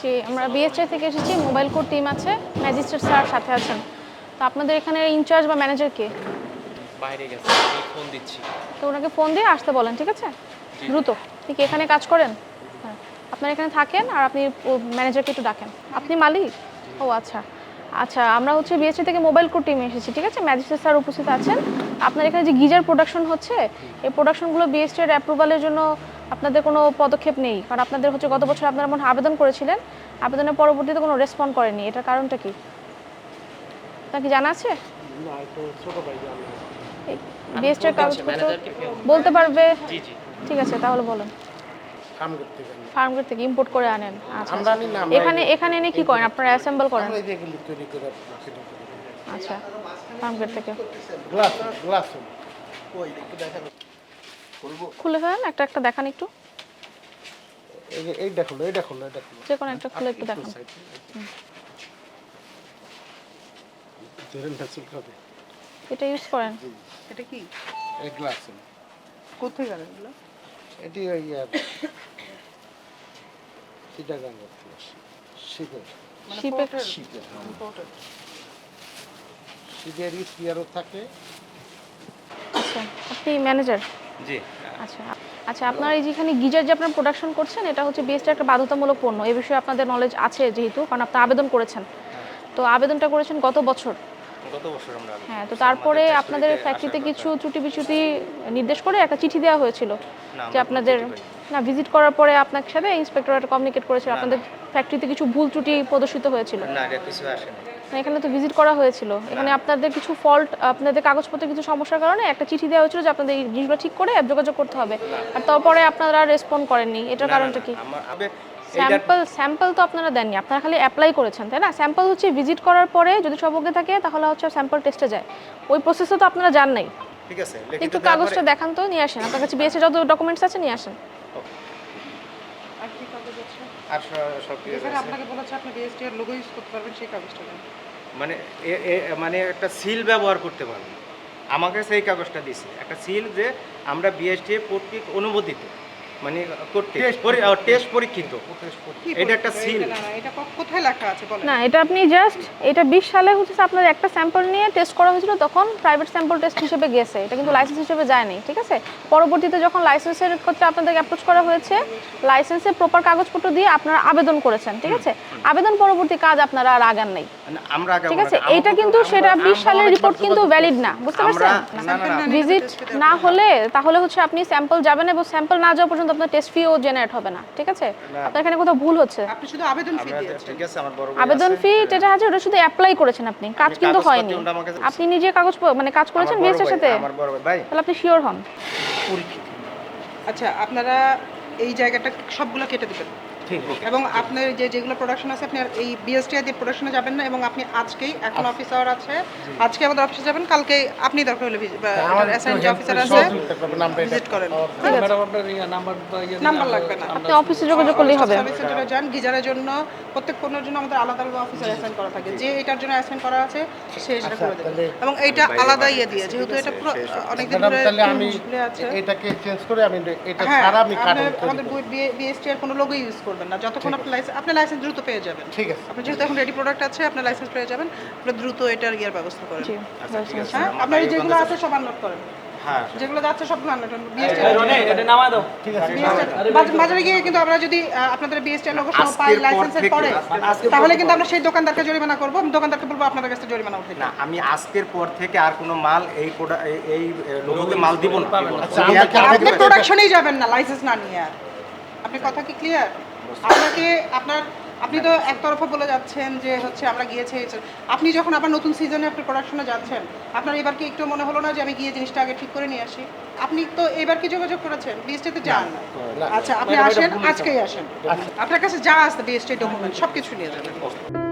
জি আমরা বিএসটি থেকে এসেছি মোবাইল কোড টিম আছে ম্যাজিস্ট্রেট স্যার সাথে আছেন। তো আপনাদের এখানে ইনচার্জ বা ম্যানেজার কে? বাইরে গেছে আমি ফোন দিচ্ছি। তো ওনাকে ফোন দিয়ে আসতে বলেন ঠিক আছে? দ্রুত। ঠিক এখানে কাজ করেন? হ্যাঁ। আপনার এখানে থাকেন আর আপনি ম্যানেজারকে একটু ডাকেন। আপনি মালিক? ও আচ্ছা। আচ্ছা আমরা হচ্ছে বিএসসি থেকে মোবাইল কোড টিমে এসেছি ঠিক আছে? ম্যাজিস্ট্রেট স্যার উপস্থিত আছেন। আপনার এখানে যে গিজার প্রোডাকশন হচ্ছে এই প্রোডাকশনগুলো বিএসটি এর অ্যাপ্রুভালের জন্য আপনাদের কোনো পদক্ষেপ নেই। কারণ আপনাদের হচ্ছে গত বছর আপনারা মনে আবেদন করেছিলেন। আবেদনের পরবর্তীতে কোনো রেসপন্ড করেনি এটার কারণটা কি? আপনার কি জানা আছে? কাগজপত্র বলতে পারবে? জি জি। ঠিক আছে তাহলে বলেন। কাম করতে ফার্মগেট থেকে ইম্পোর্ট করে আনেন। আচ্ছা এখানে এখানে এনে কি করেন? আপনারা অ্যাসেম্বল করেন। আচ্ছা ফার্মগেট থেকে। গ্লাস গ্লাস খুলে ফেলেন? একটা একটা দেখান একটু। এই খোলো এইটা খোলো এটা খোলো যে কোনো একটা খুলে একটু দেখান। এটা ইউজ করেন। এটা কি? এই গ্লাস কোথায় গেল এগুলো? এটি ওই শিপের শিপের শিপের ইয়ারও থাকে। আচ্ছা আপনি ম্যানেজার জি। আচ্ছা আচ্ছা আপনার এই যেখানে গিজার যে আপনার প্রোডাকশন করছেন এটা হচ্ছে বিএসটি একটা বাধ্যতামূলক পণ্য। এই বিষয়ে আপনাদের নলেজ আছে যেহেতু কারণ আপনি আবেদন করেছেন। তো আবেদনটা করেছেন গত বছর। গত বছর আমরা হ্যাঁ তো তারপরে আপনাদের ফ্যাক্টরিতে কিছু ত্রুটি বিচ্যুতি নির্দেশ করে একটা চিঠি দেওয়া হয়েছিল যে আপনাদের না ভিজিট করার পরে আপনার সাথে ইন্সপেক্টর একটা কমিউনিকেট করেছিল। আপনাদের ফ্যাক্টরিতে কিছু ভুল ত্রুটি প্রদর্শিত হয়েছিল। না এটা কিছু আসেনি। এখানে তো ভিজিট করা হয়েছিল। এখানে আপনাদের কিছু ফল্ট আপনাদের কাগজপত্রে কিছু সমস্যার কারণে একটা চিঠি দেওয়া হয়েছিল যে আপনাদের এই জিনিসগুলো ঠিক করে যোগাযোগ করতে হবে। আর তারপরে আপনারা রেসপন্ড করেননি। এটার কারণটা কি? স্যাম্পল স্যাম্পল তো আপনারা দেননি। আপনারা খালি অ্যাপ্লাই করেছেন তাই না? স্যাম্পল হচ্ছে ভিজিট করার পরে যদি সব ওকে থাকে তাহলে হচ্ছে স্যাম্পল টেস্টে যায়। ওই প্রসেসে তো আপনারা যান নাই। ঠিক আছে একটু কাগজটা দেখান তো নিয়ে আসেন। আপনার কাছে বিএসসি যত ডকুমেন্টস আছে নিয়ে আসেন। আর কি কাগজ আছে? আর সব কিছু আছে। আপনাকে বলেছে আপনি বিএসটি এর লোগো ইউজ করতে পারবেন সেই কাগজটা দেন। মানে মানে একটা সিল ব্যবহার করতে পারব। আমাকে সেই কাগজটা দিছে একটা সিল যে আমরা বিএসটিএ কর্তৃক অনুমোদিত। মানে টেস্ট পরীক্ষিত এটা একটা seal। এটা কোথায় লেখা আছে বলেন? না এটা আপনি জাস্ট এটা বিশ সালে হচ্ছে আপনার একটা স্যাম্পল নিয়ে টেস্ট করা হয়েছিল তখন প্রাইভেট স্যাম্পল টেস্ট হিসেবে গেছে। এটা কিন্তু লাইসেন্স হিসেবে যায়নি ঠিক আছে? পরবর্তীতে যখন লাইসেন্সের ক্ষেত্রে আপনাদেরকে অ্যাপ্রোচ করা হয়েছে লাইসেন্সের প্রপার কাগজপত্র দিয়ে আপনারা আবেদন করেছেন ঠিক আছে? আবেদন পরবর্তী কাজ আপনারা আর আগান নাই। মানে আমরা ঠিক আছে? এটা কিন্তু সেটা বিশ আমরা সালের রিপোর্ট কিন্তু ভ্যালিড না বুঝতে পারছেন? না না না। ভিজিট না হলে তাহলে হচ্ছে আপনি স্যাম্পল যাবেন এবং স্যাম্পল না যাওয়া পর্যন্ত আপনার টেস্ট ফিও জেনারেট হবে না ঠিক আছে? আপনার এখানে কোথাও ভুল হচ্ছে। আপনি শুধু আবেদন ফি দিয়েছেন। ঠিক আছে আমার বড় আবেদন ফি যেটা আছে ওটা শুধু অ্যাপ্লাই করেছেন আপনি কাজ কিন্তু হয়নি। আপনি নিজে কাগজ মানে কাজ করেছেন ভাই, সাথে? আমার বড় ভাই। তাহলে আপনি শিওর হন। আচ্ছা আপনারা এই জায়গাটা সবগুলো কেটে দিবেন। এবং আপনার যে যেগুলো প্রোডাকশন আছে আপনি এই বিএসটি দিয়ে প্রোডাকশনে যাবেন না এবং আপনি আজকেই এখন অফিস আওয়ার আছে আজকে আমাদের অফিসে যাবেন কালকে আপনি দরকার হলে অ্যাসাইন যে অফিসার আছে এটা ভিজিট করেন। ম্যাডাম আপনার ইয়ে নাম্বার ইয়ে নাম্বার লাগবে না। আপনি অফিসে যোগাযোগ করলেই হবে। সার্ভিস সেন্টারে যান গিজারের জন্য প্রত্যেক পণ্যের জন্য আমাদের আলাদা আলাদা অফিসার অ্যাসাইন করা থাকে। যে এটার জন্য অ্যাসাইন করা আছে সে সেটা করে দেবে। এবং এইটা আলাদা ইয়ে দিয়ে যেহেতু এটা পুরো অনেকদিন ম্যাডাম ধরে আমি এটাকে চেঞ্জ করে আমি এটা হ্যাঁ ছাড়া আমি আমাদের বিএসটি এর কোনো লোগো ইউজ করবেন না। যতক্ষণ আপনি লাইসেন্স আপনি লাইসেন্স দ্রুত পেয়ে যাবেন। ঠিক আছে। আপনি যেহেতু এখন রেডি প্রোডাক্ট আছে আপনি লাইসেন্স পেয়ে যাবেন। আপনি দ্রুত এটার ইয়ার ব্যবস্থা করেন। জি হ্যাঁ? আপনার এই যেগুলো আছে সব আনলোড করেন। হ্যাঁ যেগুলো যাচ্ছে সবগুলো আনলোড করেন। বিএসটি এটা নামায় দাও ঠিক আছে। বাজারে গিয়ে কিন্তু আমরা যদি আপনাদের বিএসটি লোগো সহ পাই লাইসেন্সের পরে তাহলে কিন্তু আমরা সেই দোকানদারকে জরিমানা করব। আমি দোকানদারকে বলব আপনাদের কাছে জরিমানা উঠে না আমি আজকের পর থেকে আর কোনো মাল এই এই লোগোতে মাল দিব না। আচ্ছা, আগে আপনি প্রোডাকশনেই যাবেন না লাইসেন্স না নিয়ে। আর আপনি কথা কি ক্লিয়ার আপনাকে আপনার আপনি তো একতরফা বলে যাচ্ছেন যে হচ্ছে আমরা গিয়েছি আপনি যখন আবার নতুন সিজনে আপনি প্রোডাকশনে যাচ্ছেন আপনার এবার কি একটু মনে হলো না যে আমি গিয়ে জিনিসটা আগে ঠিক করে নিয়ে আসি? আপনি তো এবার কি যোগাযোগ করেছেন? বিএসটিতে যান? আচ্ছা আপনি আসেন আজকেই আসেন। আপনার কাছে যা আছে বিএসটি ডকুমেন্ট সব কিছু নিয়ে যাবেন।